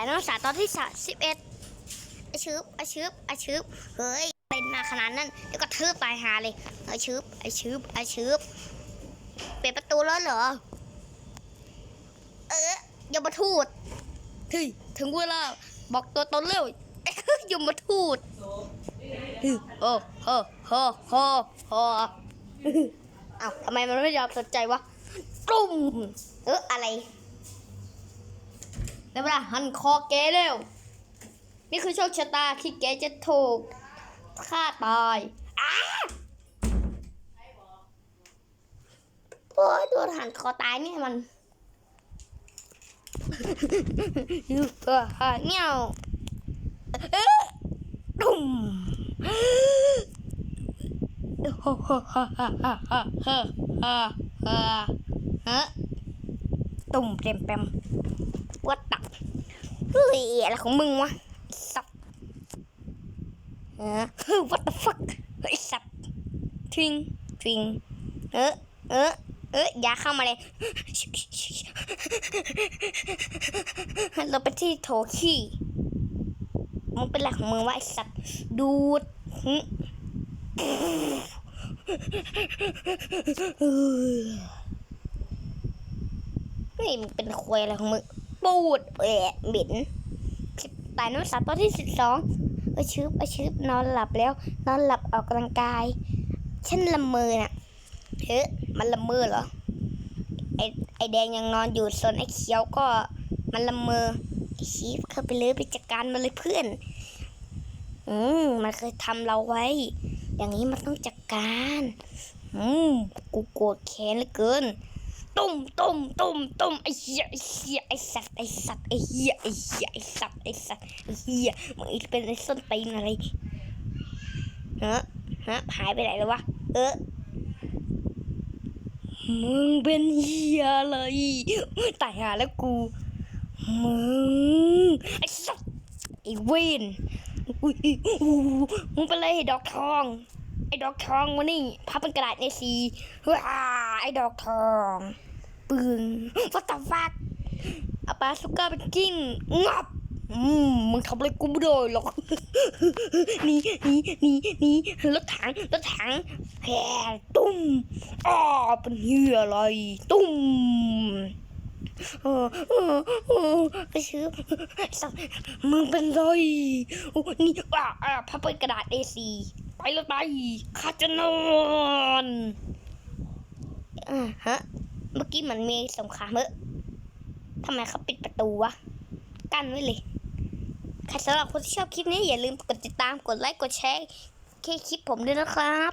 ายน้องสาตอนที่สามสิบเอ็ดอาชืบอาชืบอาชืบเฮ้ย เป็นมาขนาดนั้นเดี๋ยวก็ทืบตายหาเลยอาชืบอาชืบอาชืบเปิดประตูแล้วเหรอ เอออย่ามาทูดเฮ้ยถึงเวลาบอกตัวตนเร็วอย่ามาทูดโอ้โหโหโหโหเอ้าทำไมมันไม่ยอมสนใจวะกลุ่มเอออะไร เวลาหันคอแกเร็ว นี่คือโชคชะตาที่แกจะถูกฆ่าตายอ้าโอ้ดนหันคอตายเนี่ยมันลูกตัวหาเงี้ยวดุมฮ่าฮ่าฮ่าฮ่าฮ่าฮ่าฮ่า ตุ่มเต็มเต็มวัดตักเฮ้ยอะไรของมึงวะสัตว์เออ what the fuck ไอ้สัตว์ทิงทิงเออเออเอออย่าเข้ามาเลย เราไปที่โถขี้มึงเป็นอะไรของมึงวะไอสัตว์ดูด นี่มึงเป็นควยอะไรของมึงปูดแอะเหม็นตายน้ำสาวตัวที่สิบสองเอชืบเอชืบนอนหลับแล้ว นอนหลับออกกำลังกาย ฉันละเมอน่ะเฮ้ยมันละเมอเหรอไอไอแดงยังนอนอยู่ส่วนไอเขียวก็มันละเมอไอชีฟเข้าไปเลยไปจัดการมันเลยเพื่อน อืมมันเคยทำเราไว้ อย่างนี้มันต้องจัดการ อืมกูโกรธแค้นเหลือเกิน ตุ้มตุ้มตุ้มตุ้มไอ้เหี้ยไอ้เหี้ยไอ้สัตว์ไอ้สัตว์ไอ้เหี้ยไอ้เหี้ยไอ้สัตว์ไอ้สัตว์ไอ้เหี้ยมึงไอ้เป็นไอ้ส้นตีนอะไรฮะฮะหายไปไหนแล้ววะเออมึงเป็นเหี้ยอะไรตายหาแล้วกูมึงไอ้สัตว์ไอ้เวนอุ้ยอุ้มึงเป็นอะไรไอ้ดอกทองไอ้ดอกทองมานี่พับเป็นกระดาษในสีว้าไอ้ดอกทอง ปึงวัตฟักเอาปลาสุก้าไปกินงับอืมมึงทำอะไรกูไม่ได้หรอกนี่นี่นี่นี่รถถังรถถังแห่ตุ้มอ้าเป็นเหี้ยอะไรตุ้มเออเออเออไปซื้อสมึงเป็นไรโอ้นี่อ่าอ่าพับเป็นกระดาษ A4 ไปแล้วไปข้าจะนอนอ่าฮะ เมื่อกี้มันมีสงครามเออทำไมเขาปิดประตูวะ กั้นไว้เลยใครสำหรับคนที่ชอบคลิปนี้อย่าลืมกดติดตาม กดไลค์ กดแชร์ให้คลิปผมด้วยนะครับ